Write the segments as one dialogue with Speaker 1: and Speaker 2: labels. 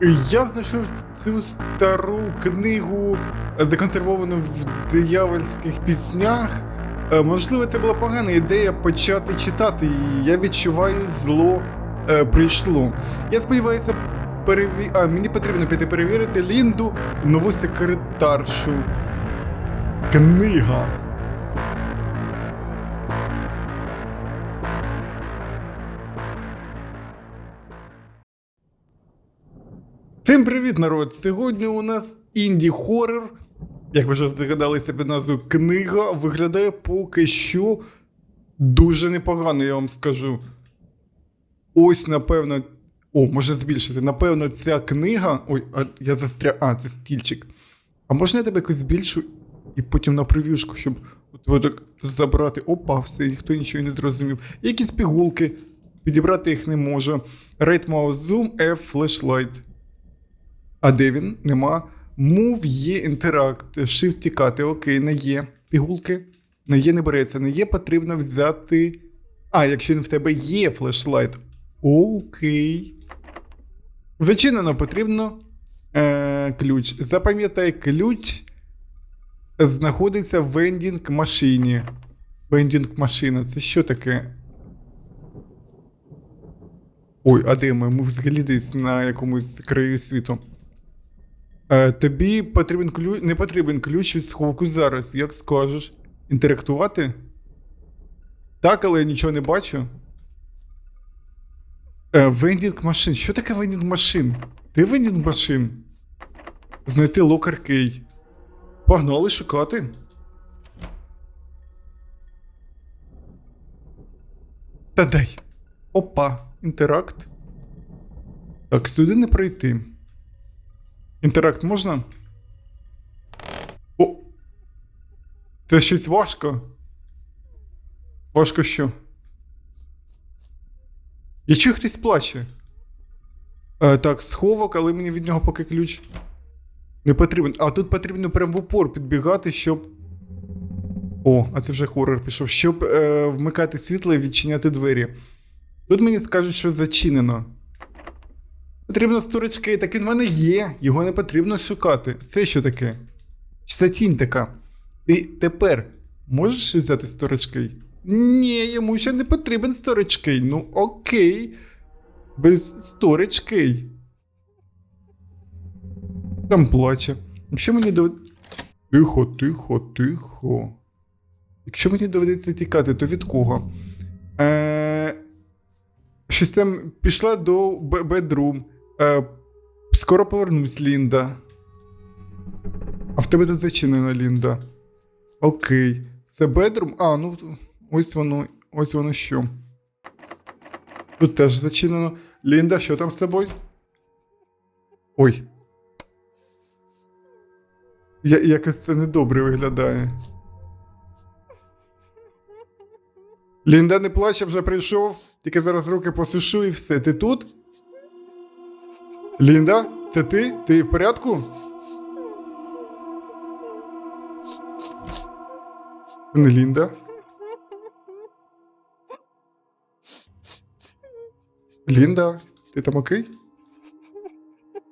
Speaker 1: Я знайшов цю стару книгу, законсервовану в диявольських піснях. Е, Можливо, це була погана ідея почати читати її. Я відчуваю, зло е, прийшло. Я сподіваюся, переві... а, мені потрібно піти перевірити Лінду, нову секретаршу. Книга. Всім привіт, народ! Сьогодні у нас інді хоррор. Як ви вже здогадалися під назвою книга, виглядає поки що дуже непогано, я вам скажу. Ось, напевно. О, може збільшити. Напевно, ця книга. Ой, а я застряг. А, це стільчик. А можна я тебе якось збільшу і потім на прев'юшку, щоб от, так забрати. Опа, все, ніхто нічого не зрозумів. Якісь пігулки. Підібрати їх не можу. Right mouse zoom, F flashlight. А де він? Нема. Move є інтеракт. Shift тікати. Окей, не є. Пігулки. Не є, не береться. Не є, потрібно взяти. А, якщо він в тебе є флешлайт. Окей. Зачинено потрібно е, ключ. Запам'ятай, ключ знаходиться в вендінг машині. Вендінг машина. Це що таке? Ой, а де ми? Ми взагалі десь на якомусь краю світу. Е, тобі потрібен ключ. Не потрібен ключ від сховку зараз, як скажеш. Інтерактувати? Так, але я нічого не бачу. Е, вендінг машин. Що таке вендінг машин? Ти вендінг машин? Знайти локар кей. Погнали шукати. Та дай. Опа, інтеракт. Так, сюди не пройти. Інтеракт можна? О! Це щось важко. Важко що? Я чую хтось плаче. Е, так, сховок, але мені від нього поки ключ не потрібен. А тут потрібно прям в упор підбігати, щоб. О, а це вже хорор пішов. Щоб е, вмикати світло і відчиняти двері. Тут мені скажуть, що зачинено. Потрібно сторочки, так він в мене є, його не потрібно шукати. Це що таке? Це тінь така? Ти тепер можеш взяти сторочки? Ні, йому ще не потрібен сторочки. Ну окей. Без сторочки. Там плаче. Якщо мені дов... Тихо, тихо, тихо. Якщо мені доведеться тікати, то від кого? Е... Щось там пішла до бедрум. Е, скоро повернусь, Лінда. А в тебе тут зачинено, Лінда. Окей. Це бедрум? А, ну ось воно. Ось воно що. Тут теж зачинено. Лінда, що там з тобою? Ой. Я, якось це недобре виглядає. Лінда не плаче, вже прийшов. Тільки зараз руки посушу і все. Ти тут? Лінда, це ти? Ти в порядку? Це Не Лінда. Лінда, ти там окей?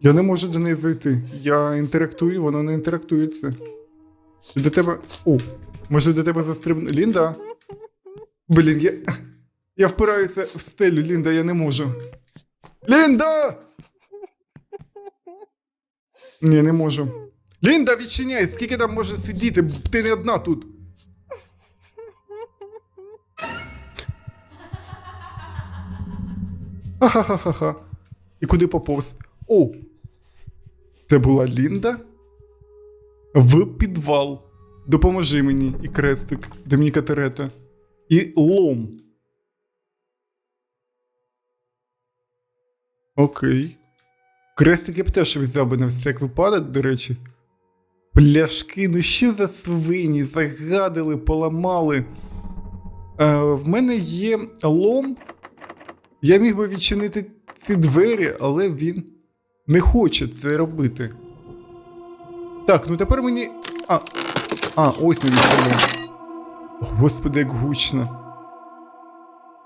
Speaker 1: Я не можу до неї зайти. Я інтерактую, вона не інтерактується. До тебе. О, може до тебе застрибну. Лінда? Блін, я. Я впираюся в стелю, Лінда, я не можу. Лінда! Ні, не можу. Лінда, відчиняй! Скільки там може сидіти? Ти не одна тут. Ха-ха-ха-ха. І куди поповз? О! Це була Лінда? В підвал. Допоможи мені і крестик Домініка Терета. І лом. Окей. Крестик я б теж взяв би на всяк випадок, до речі. Пляшки, ну що за свині? Загадили, поламали. Е, в мене є лом. Я міг би відчинити ці двері, але він не хоче це робити. Так, ну тепер мені. А, а ось навіщо лом. Господи, як гучно.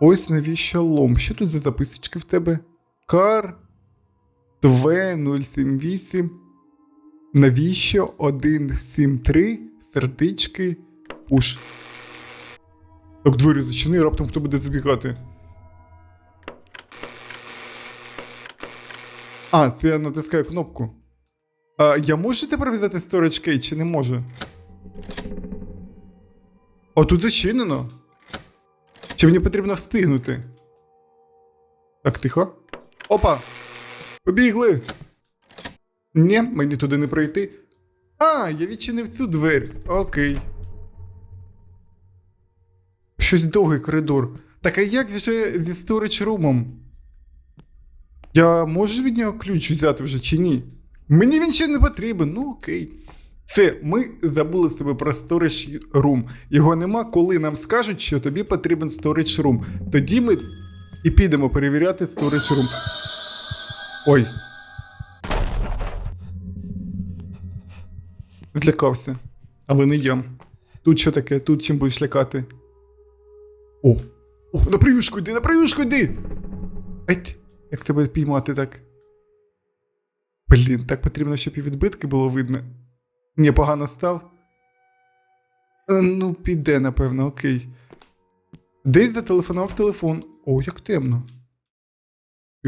Speaker 1: Ось навіщо лом. Що тут за записочки в тебе? Кар. 2-078. Навіщо 173 сердечки пуш? Так, двері зачини, раптом хто буде забігати. А, це я натискаю кнопку. А, я можу тепер взяти storage key чи не можу? О, тут зачинено. Чи мені потрібно встигнути? Так, тихо. Опа! Побігли! Ні, мені туди не пройти. А, я відчинив цю двері. Окей. Щось довгий коридор. Так а як вже зі storage румом? Я можу від нього ключ взяти вже чи ні? Мені він ще не потрібен, ну окей. Це ми забули себе про storage room. Його нема, коли нам скажуть, що тобі потрібен storage room. Тоді ми і підемо перевіряти storage room. Ой. Злякався. Але не я. Тут що таке? Тут чим будеш лякати? О! О, на приюшку йди, на приюшку йди! Еть, як тебе піймати так? Блін, так потрібно, щоб і відбитки було видно. Ні, погано став. Е, Ну, піде, напевно, окей. Десь зателефонував телефон. О, як темно.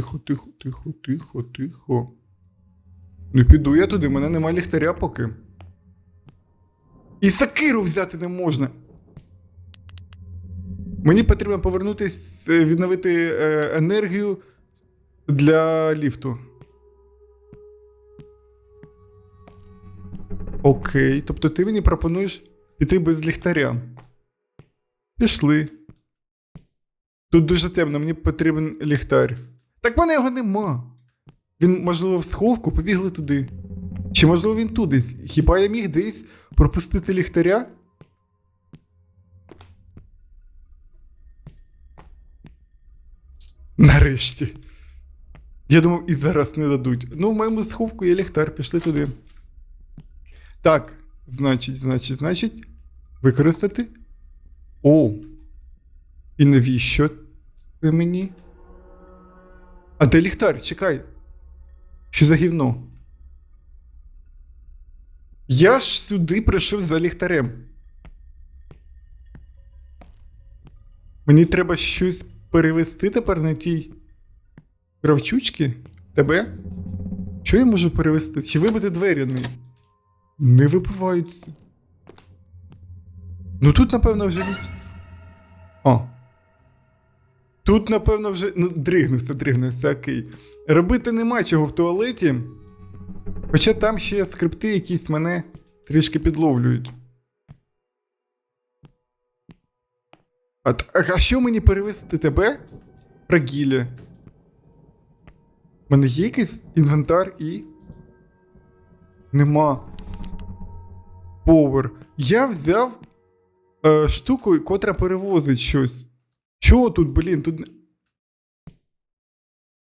Speaker 1: Тихо, тихо, тихо, тихо, тихо. Не піду я туди, мене нема ліхтаря поки. І сакиру взяти не можна. Мені потрібно повернутись, е, відновити е, енергію для ліфту. Окей, тобто ти мені пропонуєш піти без ліхтаря. Пішли. Тут дуже темно, мені потрібен ліхтар. Так в мене його нема. Він, можливо, в сховку побігли туди. Чи можливо він тут? Хіба я міг десь пропустити ліхтаря? Нарешті. Я думав, і зараз не дадуть. Ну, в моєму сховку є ліхтар, пішли туди. Так, значить, значить, значить. Використати. О. І навіщо це мені? А де ліхтар? Чекай. Що за гівно? Я ж сюди прийшов за ліхтарем. Мені треба щось перевести тепер на тій кравчучки? Тебе? Що я можу перевести? Чи вибити двері не? Не вибиваються. Ну тут, напевно, вже. Тут, напевно, вже. Ну, дригнувся, дригнувся, окей. Робити нема чого в туалеті. Хоча там ще скрипти якісь мене трішки підловлюють. А, а що мені перевести тебе? Прогілля. У мене є якийсь інвентар і. Нема. Повер. Я взяв е, штуку, котра перевозить щось. Чого тут, блін? Тут.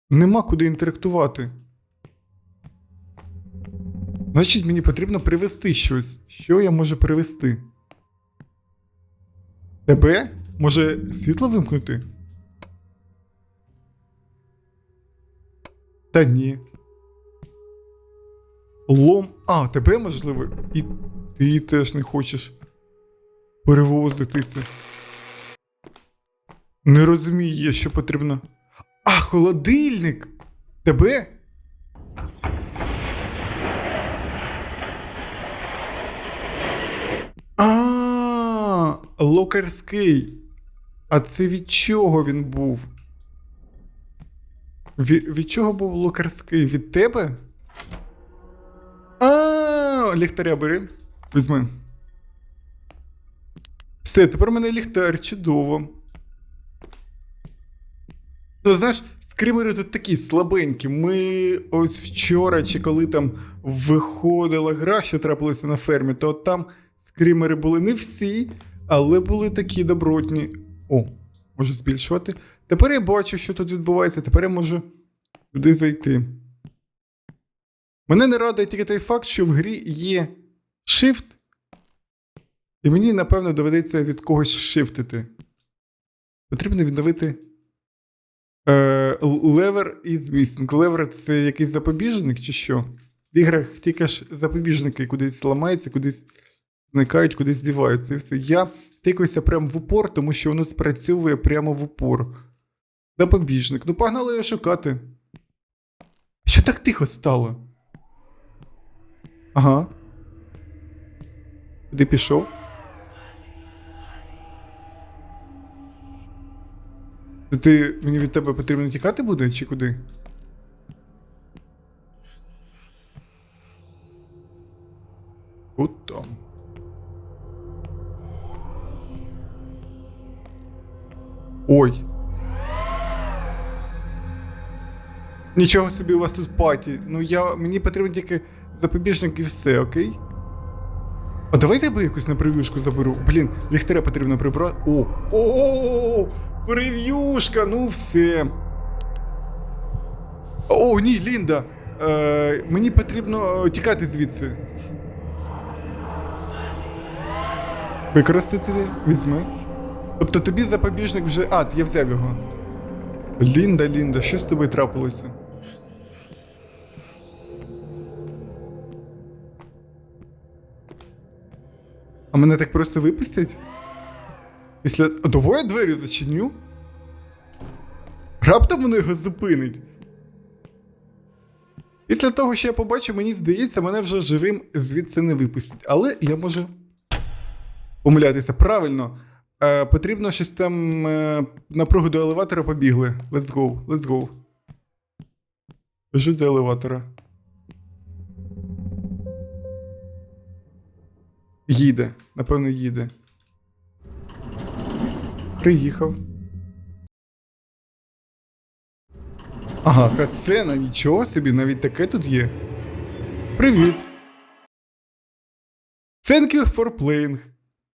Speaker 1: Нема куди інтерактувати. Значить, мені потрібно привезти щось. Що я можу привезти? Тебе? Може, світло вимкнути? Та ні. Лом. А, тебе можливо. І ти теж не хочеш перевозити це. Не розумію, що потрібно. А, холодильник! Тебе? А, локарський. А це від чого він був? Від, від чого був локарський? Від тебе? А, ліхтаря бери. Візьми. Все, тепер у мене ліхтар, чудово. Ну, знаєш, скримери тут такі слабенькі. Ми ось вчора, чи коли там виходила гра, що трапилося на фермі, то там скримери були не всі, але були такі добротні. О, можу збільшувати. Тепер я бачу, що тут відбувається, тепер я можу туди зайти. Мене не радує тільки той факт, що в грі є Shift, і мені, напевно, доведеться від когось шифтити. Потрібно відновити левер і змістинг. Левер це якийсь запобіжник чи що? В іграх тільки ж запобіжники кудись ламаються, кудись зникають, кудись здіваються. І все. Я тикаюся прямо в упор, тому що воно спрацьовує прямо в упор. Запобіжник. Ну, погнали його шукати. Що так тихо стало? Ага. Куди пішов? Це ти мені від тебе потрібно тікати буде, чи куди? От там. Ой. Нічого собі у вас тут паті. Ну я. Мені потрібен тільки запобіжник і все, окей? А давайте я би якусь на прев'юшку заберу. Блін, ліхтаря потрібно прибрати. О! О! Прев'юшка! Ну все. О, ні, Лінда! Е, мені потрібно е, тікати звідси. Використати візьми. Тобто тобі запобіжник вже. А, я взяв його. Лінда, Лінда, що з тобою трапилося? А мене так просто випустять? Після. Давай я двері зачиню? Раптом воно його зупинить. Після того, що я побачив, мені здається, мене вже живим звідси не випустять. Але я можу помилятися. Правильно. Е, потрібно щось там е, напругу до елеватора побігли. Let's go, let's go. Біжу до елеватора. Їде, напевно, їде. Приїхав. Ага, катсцена, нічого собі, навіть таке тут є. Привіт. Thank you for playing.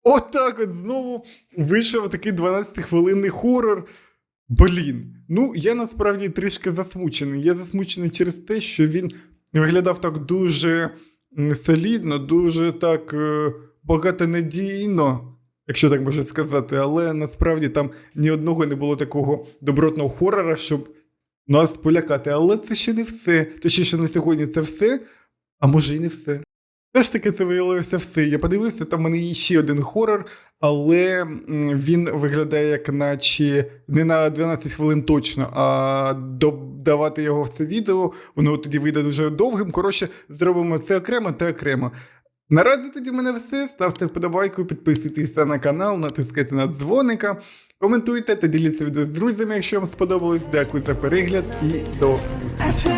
Speaker 1: Отак от знову вийшов такий 12-хвилинний хорор. Блін. Ну, я насправді трішки засмучений. Я засмучений через те, що він виглядав так дуже солідно, дуже так е, багатонадійно, якщо так можна сказати, але насправді там ні одного не було такого добротного хорора, щоб нас полякати. Але це ще не все. Точніше, на сьогодні це все, а може і не все. Все ж таки, це виявилося все. Я подивився, там в мене є ще один хорор, але він виглядає як наче не на 12 хвилин точно, а додавати його в це відео, воно тоді вийде дуже довгим. Коротше, зробимо це окремо та окремо. Наразі тоді в мене все. Ставте вподобайку, підписуйтесь на канал, натискайте на дзвоника, коментуйте та діліться відео з друзями, якщо вам сподобалось. Дякую за перегляд і до зустрічі.